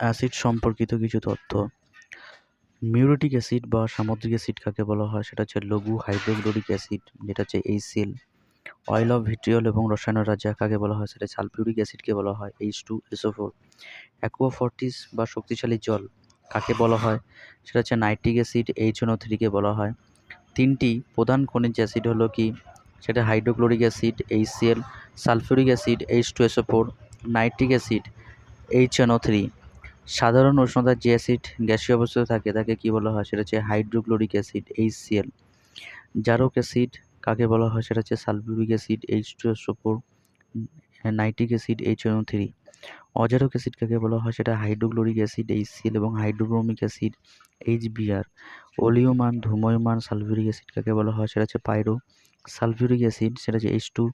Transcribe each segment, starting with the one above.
Acid সম্পর্কিত কিছু তথ্য। মিউরেটিক অ্যাসিড বা সামুদ্রিক অ্যাসিড কাকে বলা হয়? সেটা হচ্ছে লঘু হাইড্রোক্লোরিক অ্যাসিড, যেটা হচ্ছে এইচসিএল অয়েল অফ ভিট্রিয়ল এবং রসায়ন রাজা কাকে বলা হয়? সেটা সালফিউরিক অ্যাসিডকে বলা হয় H two SO four aqua fortis বা শক্তিশালী জল কাকে বলা হয়? সেটা হচ্ছে নাইট্রিক অ্যাসিড এইচ ও থ্রিকে বলা হয়। তিনটি প্রধান খনিজ অ্যাসিড হলো কি? সেটা hydrochloric acid HCl sulphuric acid H two SO four nitric acid H NO three সাধারণ উষ্ণতার যে অ্যাসিড গ্যাসীয় অবস্থায় থাকে, তাকে কী বলা হয়? সেটা হচ্ছে হাইড্রোক্লোরিক অ্যাসিড এইচসিএল জারক অ্যাসিড, কাকে বলা হয়? সেটা হচ্ছে sulphuric acid H two SO four nitric acid H three অজারক acid কাকে বলা হয়? সেটা হাইড্রোক্লোরিক অ্যাসিড এইচসিএল এবং হাইড্রোব্রোমিক অ্যাসিড এইচবিআর অলিওমান ধূময়মান সালফিউরিক অ্যাসিড কাকে বলা হয়? সেটা হচ্ছে পাইরো সালফিউরিক অ্যাসিড, সেটা হচ্ছে H two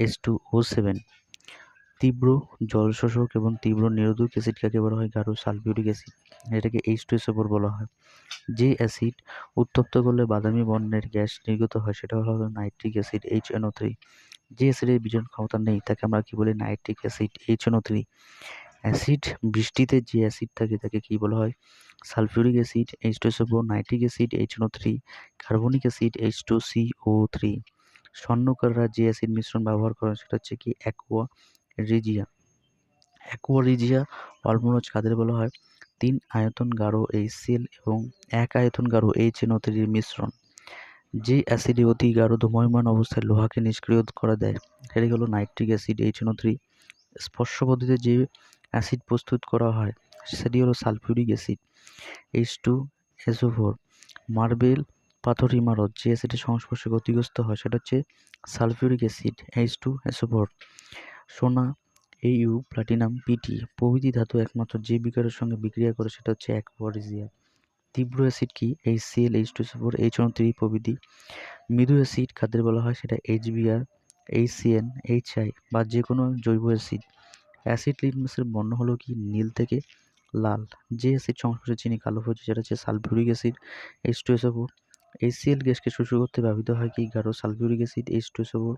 H two O seven তীব্র জলশোষক এবং তীব্র নিরোধক অ্যাসিড কাকে বলা হয়? গাঢ় সালফিউরিক অ্যাসিড এটাকে এইচ টু এসোপর বলা হয়। যে অ্যাসিড উত্তপ্ত করলে বাদামি বর্ণের গ্যাস নির্গত হয়, সেটা হলো nitric acid H NO three যে অ্যাসিডের বিজন ক্ষমতা নেই, তাকে আমরা কী বলি? Nitric acid H NO three acid বৃষ্টিতে যে অ্যাসিড থাকে, তাকে কী বলা হয়? Sulphuric acid H two এসোপো nitric acid H NO three carbonic acid H two C O three স্বর্ণকাররা যে অ্যাসিড মিশ্রণ ব্যবহার করেন, সেটা হচ্ছে কি? Aqua regia. অ্যাকোয়া রিজিয়া অলমোনজ কাদের বলা হয়। তিন আয়তন গাঢ় এইচসিএল এবং এক আয়তন গাঢ় এইচ এনও থ্রির মিশ্রণ। যে অ্যাসিডে অতি গাঢ় ধূময়মান অবস্থায় লোহাকে নিষ্ক্রিয় করে দেয় সেটি হলো নাইট্রিক অ্যাসিড। এনও থ্রি স্পর্শ পদ্ধতিতে যে অ্যাসিড প্রস্তুত করা হয়, সেটি হলো sulphuric acid H two SO four marble পাথর ইমারত, যে অ্যাসিডের সংস্পর্শে ক্ষতিগ্রস্ত হয়, সেটা হচ্ছে sulphuric acid H two SO four সোনা এইউ প্লাটিনাম পিটি প্রভৃতি ধাতু একমাত্র যে বিকারের সঙ্গে বিক্রিয়া করে সেটা হচ্ছে অ্যাকোয়ারিজিয়া তীব্র অ্যাসিড কি? H Cl H two four H one three প্রভৃতি। মৃদু অ্যাসিড কাদের বলা হয়? সেটা এইচবিআর এইচসিএন এইচআই বা যে কোনো জৈব অ্যাসিড অ্যাসিড লিটমাসের বর্ণ হলো কি? নীল থেকে লাল। যে অ্যাসিড সংস্পর্শে চিনি কালো হচ্ছে সেটা হচ্ছে sulphuric acid H two SO four HCl গ্যাসকে শোষণ করতে ব্যবহৃত হয় কি? গাঢ় sulphuric acid H two SO four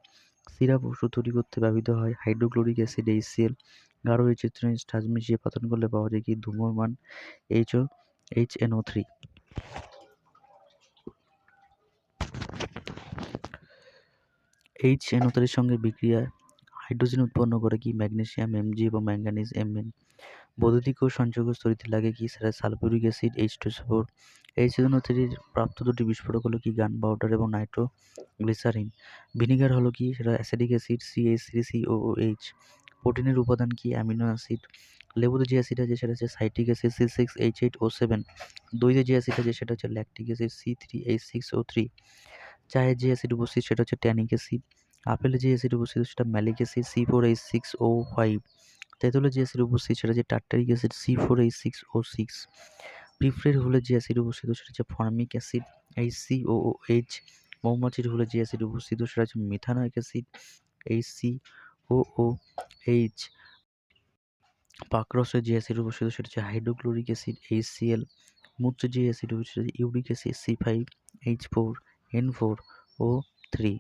syrup ওষুধ তৈরি করতে ব্যবহৃত হয়। হাইড্রোক্লোরিক অ্যাসিড, এইচসিএল গাঢ় এই স্টাচ মিশিয়ে পাতন করলে পাওয়া যায় কি? ধূমমান HO H NO three. H থ্রির সঙ্গে বিক্রিয়ায় হাইড্রোজেন উৎপন্ন করে কি? ম্যাগনেসিয়াম, এমজি এবং ম্যাঙ্গানিজ, এমএন। বৈদ্যুতিক ও সঞ্চয় তৈরিতে লাগে কি? সেটা sulphuric acid, H two four. H NO থ্রির প্রাপ্ত দুটি বিস্ফোরক হলো কি? গান পাউডার এবং নাইট্রো। গ্লিসারিন। ভিনিগার হলো কি? সেটা acidic acid C H three C O H প্রোটিনের উপাদান কি? Amino acid. লেবুতে যে অ্যাসিড আছে, সেটা হচ্ছে citric acid C six H eight O seven দইতে যে অ্যাসিড আছে, সেটা হচ্ছে lactic acid C three H six O three চায়ের যে অ্যাসিড উপস্থিত, সেটা হচ্ছে ট্যানিক অ্যাসিড। আপেলে যে অ্যাসিড উপস্থিত, সেটা malic acid C four H six O five তেঁতুলে যে অ্যাসিড উপস্থিত, সেটা হচ্ছে tartaric acid C four H six O six প্রিফ্রের হলে যে অ্যাসিড উপস্থিত, সেটা হচ্ছে formic acid H C O H মৌমাছির হলে যে অ্যাসিড উপস্থিত সেটা হচ্ছে methanoic acid H C O O H পাকরসে যে অ্যাসিড উপস্থিত সেটা হচ্ছে hydrochloric acid H C L মূত্রে যে অ্যাসিড উপস্থিত uric acid C five H four N four O three